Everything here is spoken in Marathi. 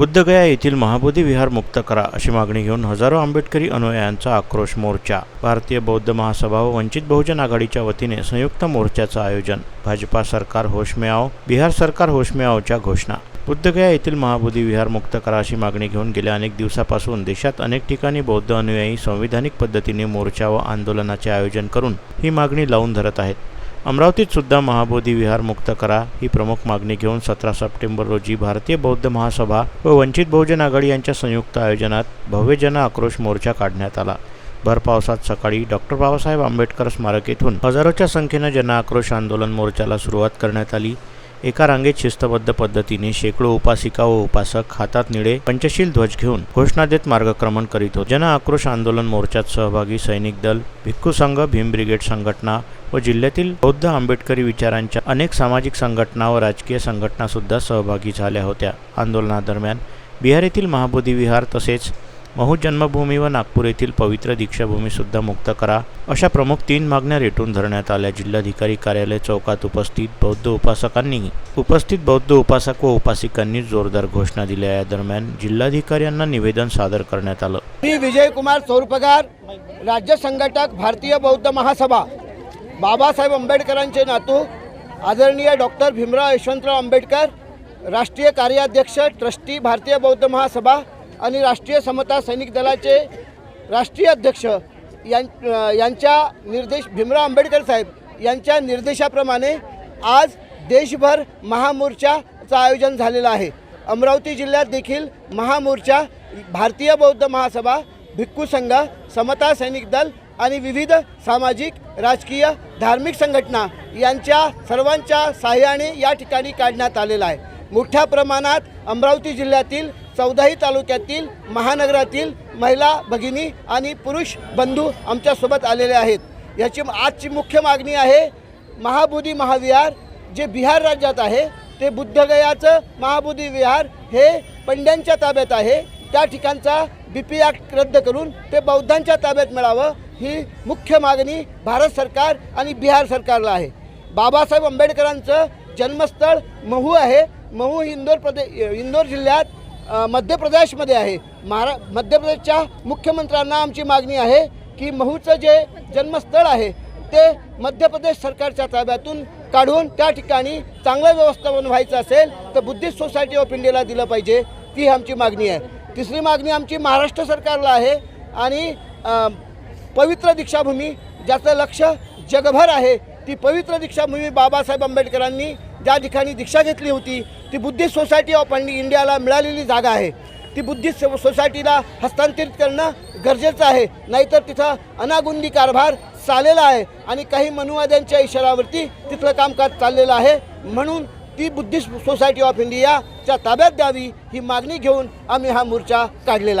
बुद्धगया येथील महाबोधी विहार मुक्त करा अशी मागणी घेऊन हजारो आंबेडकरी अनुयायांचा आक्रोश मोर्चा भारतीय बौद्ध महासभा व वंचित बहुजन आघाडीच्या वतीने संयुक्त मोर्चाचं आयोजन भाजपा सरकार होश में आओ बिहार सरकार होश में आओच्या घोषणा. बुद्धगया येथील महाबोधी विहार मुक्त करा अशी मागणी घेऊन गेल्या अनेक दिवसापासून देशात अनेक ठिकाणी बौद्ध अनुयायी संविधानिक पद्धतीने मोर्चा व आंदोलनाचे आयोजन करून ही मागणी लावून धरत आहेत. अमरावतीत सुद्धा महाबोधी विहार मुक्त करा ही प्रमुख मागणी घेऊन सतरा सप्टेंबर रोजी भारतीय बौद्ध महासभा व वंचित बहुजन आघाडी यांच्या संयुक्त आयोजनात भव्य जन आक्रोश मोर्चा काढण्यात आला. भर पावसात सकाळी डॉक्टर बाबासाहेब आंबेडकर स्मारक येथून हजारोच्या संख्येनं जनआक्रोश आंदोलन मोर्चाला सुरुवात करण्यात आली. एका रांगेत शिस्तबद्ध पद्धतीने शेकडो उपासिका व उपासक हातात निळे पंचशील ध्वज घेऊन घोषणा देत मार्गक्रमण करीत होते. जन आक्रोश आंदोलन मोर्चात सहभागी सैनिक दल भिक्खू संघ भीम ब्रिगेड संघटना व जिल्ह्यातील बौद्ध आंबेडकरी विचारांच्या अनेक सामाजिक संघटना व राजकीय संघटना सुद्धा सहभागी झाल्या होत्या. आंदोलनादरम्यान बिहार येथील महाबोधी विहार तसेच महू जन्मभूमी व नागपूर येथील पवित्र दीक्षाभूमीसुद्धा मुक्त करा. अशा प्रमुख तीन मागण्या रेटून धरण्यात आल्या. जिल्हाधिकारी कार्यालय चौकात उपस्थित बौद्ध उपासकांनी उपस्थित बौद्ध उपासक व उपासिकांनी जोरदार घोषणा दिल्या. या दरम्यान जिल्हाधिकाऱ्यांना निवेदन सादर करण्यात आलं. मी विजयकुमार चौरपगार राज्य संघटक भारतीय बौद्ध महासभा. बाबासाहेब आंबेडकरांचे नातू आदरणीय डॉक्टर भीमराव यशवंतराव आंबेडकर राष्ट्रीय कार्याध्यक्ष ट्रस्टी भारतीय बौद्ध महासभा आणि राष्ट्रीय समता सैनिक दलाचे राष्ट्रीय अध्यक्ष यां यांच्या निर्देश भीमराव आंबेडकर साहेब यांच्या निर्देशाप्रमाणे आज देशभर महामोर्चाचं आयोजन झालेलं आहे. अमरावती जिल्ह्यात देखील महामोर्चा भारतीय बौद्ध महासभा भिक्खू संघ समता सैनिक दल आणि विविध सामाजिक राजकीय धार्मिक संघटना यांच्या सर्वांच्या साह्याने या ठिकाणी काढण्यात आलेला आहे. मोठ्या प्रमाणात अमरावती जिल्ह्यातील चौदाही तालुक्यातील महानगरातील महिला भगिनी आणि पुरुष बंधू आमच्यासोबत आलेले आहेत. याची आजची मुख्य मागणी आहे महाबोधी महाविहार जे बिहार राज्यात आहे ते बुद्धगयाचं महाबोधी विहार हे पंड्यांच्या ताब्यात आहे. त्या ठिकाणचा बी पी ॲक्ट रद्द करून ते बौद्धांच्या ताब्यात मिळावं ही मुख्य मागणी भारत सरकार आणि बिहार सरकारला आहे. बाबासाहेब आंबेडकरांचं जन्मस्थळ महू आहे. महू इंदोर प्रदे इंदोर जिल्ह्यात मध्य प्रदेशमध्ये आहे. महारा मध्य प्रदेशच्या मुख्यमंत्र्यांना आमची मागणी आहे की महूचं जे जन्मस्थळ आहे ते मध्य प्रदेश सरकारच्या ताब्यातून काढून त्या ठिकाणी चांगलं व्यवस्थापन व्हायचं असेल तर बुद्धिस्ट सोसायटी ऑफ इंडियाला दिलं पाहिजे ती आमची मागणी आहे. तिसरी मागणी आमची महाराष्ट्र सरकारला आहे आणि पवित्र दीक्षाभूमी ज्याचं लक्ष जगभर आहे ती पवित्र दीक्षाभूमी बाबासाहेब आंबेडकरांनी ज्या ठिकाणी दीक्षा घेतली होती ती बुद्धिस्ट सोसायटी ऑफ इंडि इंडियाला मिळालेली जागा आहे ती बुद्धिस्ट सो- सोसायटीला हस्तांतरित करणं गरजेचं आहे नाहीतर तिथं अनागुंदी कारभार चाललेला आहे आणि काही मनुवाद्यांच्या इशारावरती तिथलं कामकाज चाललेलं आहे म्हणून ती बुद्धिस्ट सोसायटी ऑफ इंडियाच्या ताब्यात द्यावी ही मागणी घेऊन आम्ही हा मोर्चा काढलेला आहे.